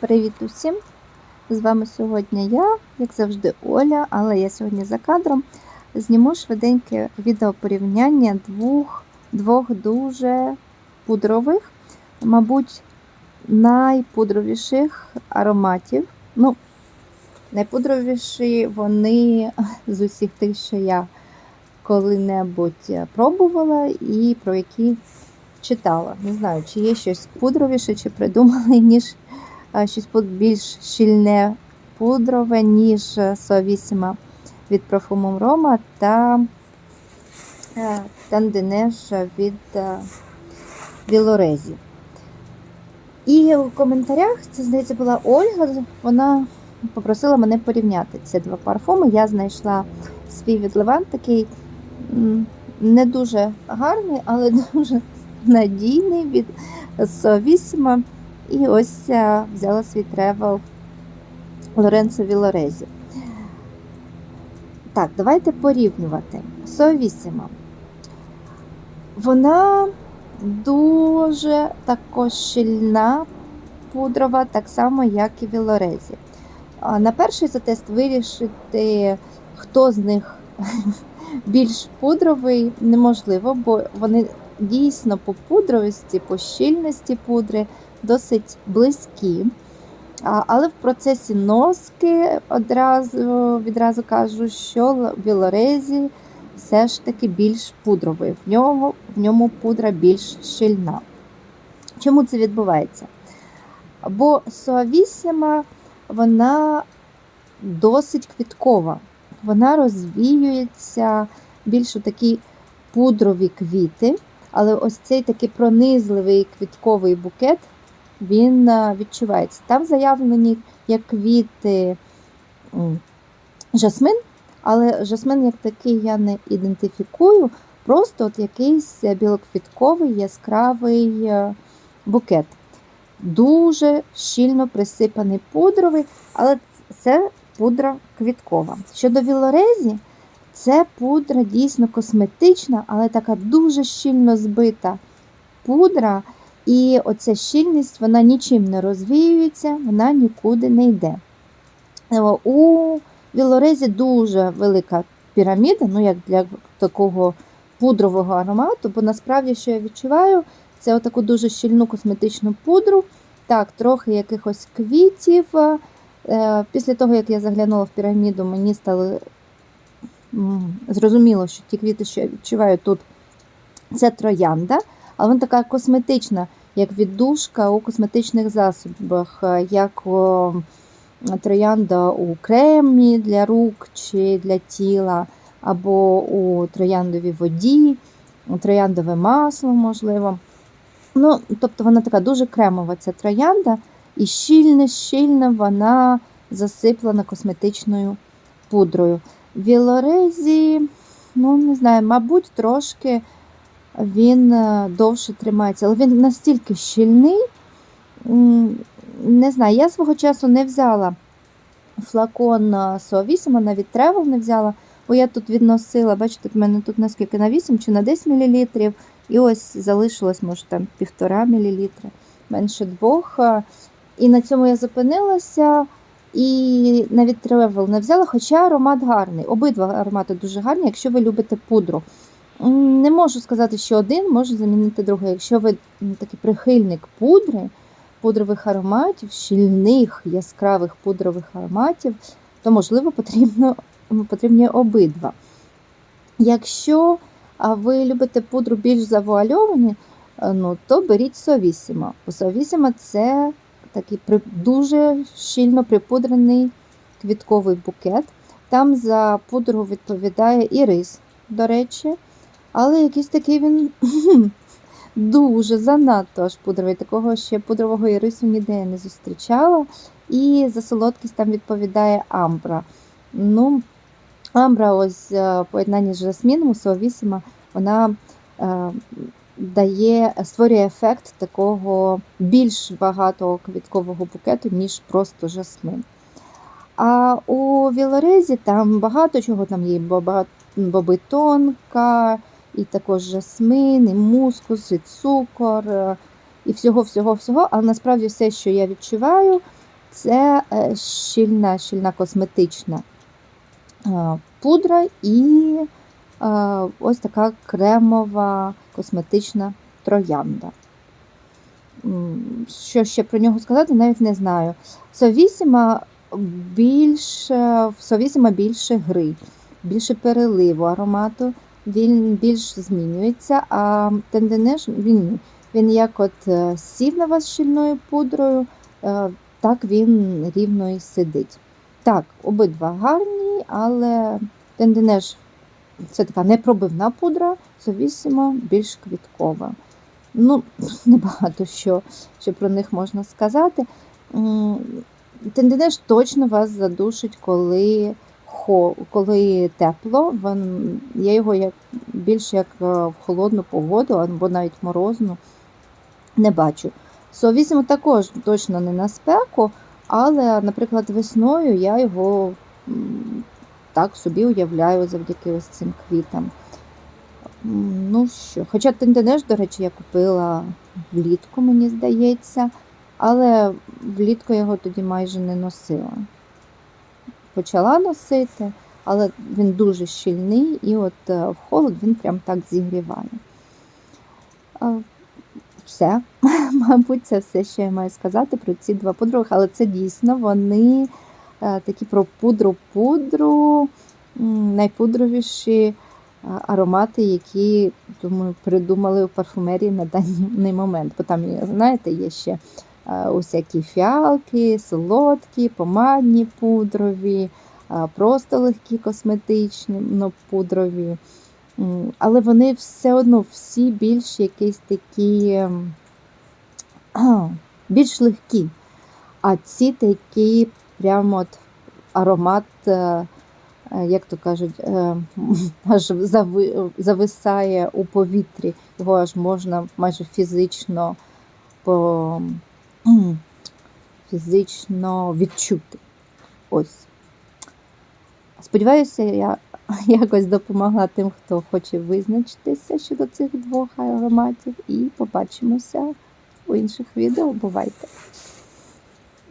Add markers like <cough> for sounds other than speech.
Привіт усім! З вами сьогодні я, як завжди, Оля, але я сьогодні за кадром зніму швиденьке відеопорівняння двох, двох дуже пудрових, мабуть, найпудровіших ароматів. Ну, найпудровіші вони <laughs> з усіх тих, що я коли-небудь пробувала, і про які читала. Не знаю, чи є щось пудровіше, чи придумали, <laughs> ніж щось більш щільне пудрове, ніж Суавісіма від Парфумум Рома та е, від е, Вілорезі. І у коментарях, це, здається, була Ольга, вона попросила мене порівняти ці два парфуми. Я знайшла свій відливан такий не дуже гарний, але <laughs> дуже надійний від Совісіма. І ось е, взяла свій тревел Лоренцо Вілорезі. Так, давайте порівнювати. Совісіма. Вона дуже також щільна пудрова, так само, як і Вілорезі. На перший затест вирішити, хто з них <laughs> більш пудровий, неможливо, бо вони дійсно по пудровості, по щільності пудри досить близькі. Але в процесі носки одразу відразу кажу, що Вілорезі все ж таки більш пудровий. В ньому, в ньому пудра більш щільна. Чому це відбувається? Бо суавісіма вона досить квіткова. Вона розвіюється більш у такі пудрові квіти, але ось цей такий пронизливий квітковий букет він е, відчувається. Там заявлені як квіти жасмин, але жасмин як такий я не ідентифікую, просто от якийсь білоквітковий яскравий е, букет. Дуже щільно присипаний пудровий, але це пудра квіткова. Щодо Вілорезі, це пудра дійсно косметична, але така дуже щільно збита пудра. І оця щільність вона нічим не розвіюється, вона нікуди не йде. Е, У Вілорезі дуже велика піраміда, ну як для такого пудрового аромату, бо насправді, що я відчуваю, це отаку дуже щільну косметичну пудру. Так, трохи якихось квітів. Е, Після того, як я заглянула в піраміду, мені стало зрозуміло, що ті квіти, що я відчуваю тут, це троянда, але вона така косметична, як віддушка у косметичних засобах, е, як троянда у кремі для рук чи для тіла, або у трояндовій воді, трояндове масло, можливо. Ну, Тобто вона така дуже кремова ця троянда, і щільно-щільно вона засиплена косметичною пудрою. Вілорезі, ну, не знаю, мабуть, трошки він е, довше тримається, але він настільки щільний. Не знаю, я свого часу не взяла флакон Суавісіма, навіть тревел не взяла, бо я тут відносила, бачите, в мене тут наскільки на 8 чи на 10 мл, і ось залишилось, може, там півтора мл, менше двох. Е, І на цьому я зупинилася. І навіть тревел не взяла, хоча аромат гарний. Обидва аромати дуже гарні, якщо ви любите пудру. Не можу сказати, що один може замінити другий. Якщо ви такий прихильник пудри, пудрових ароматів, щільних, яскравих пудрових ароматів, то, можливо, потрібно, потрібні обидва. Якщо ви любите пудру більш завуальовані, е, ну, то беріть Совісіма. Совісіма це такий дуже щільно припудрений квітковий букет. Там за пудру відповідає і рис, до речі. Але якийсь такий він <laughs> дуже занадто аж пудровий. Такого ще пудрового ірису ніде я не зустрічала. І за солодкість там відповідає амбра. Ну, амбра, ось е, в поєднанні з жасміном, суавісіма, вона е, дає, створює ефект такого більш багатого квіткового букету, ніж просто жасмин. А у Вілорезі там багато чого там є, бо багато бобитонка, і також жасмин, і мускус, і цукор, е, і всього-всього-всього. Але насправді все, що я відчуваю, Це е, щільна, щільна косметична е, пудра і ось така кремова косметична троянда. Що ще про нього сказати, навіть не знаю. Совісіма більше, Совісіма більше гри, більше переливу аромату, він більш змінюється, а тенденеш він, він як от е, сів на вас щільною пудрою, е, так він рівно і сидить. Так, обидва гарні, але тенденеш це така непробивна пудра, совісімо більш квіткова. Ну, <laughs> небагато що, що про них можна сказати. М, точно вас задушить, коли, коли тепло. Я його як, більш як е, в холодну погоду або навіть морозну не бачу. Совісімо також точно не на спеку, але, наприклад, весною я його так собі уявляю завдяки ось цим квітам. Ну що, хоча тенденеш, до речі, я купила влітку, мені здається, але влітку я його тоді майже не носила. Почала носити, але він дуже щільний, і от е, в холод він прям так зігріває. Все, <laughs> мабуть, це все, що я маю сказати про ці два подруги, але це дійсно вони е, такі про пудру-пудру, найпудровіші е, аромати, які думаю, придумали у парфумерії на даний момент. Бо там, знаєте, є ще усякі фіалки, солодкі, помадні пудрові, е, просто легкі косметичні, ну, пудрові. Але вони все одно всі більш якісь такі ем, <clears throat> більш легкі. А ці такі прямо от аромат, е, е, як то кажуть, е, <laughs> аж зависає у повітрі. Його аж можна майже фізично по, фізично відчути. Ось. Сподіваюся, я <laughs> якось допомогла тим, хто хоче визначитися щодо цих двох ароматів. І побачимося у інших відео. Бувайте!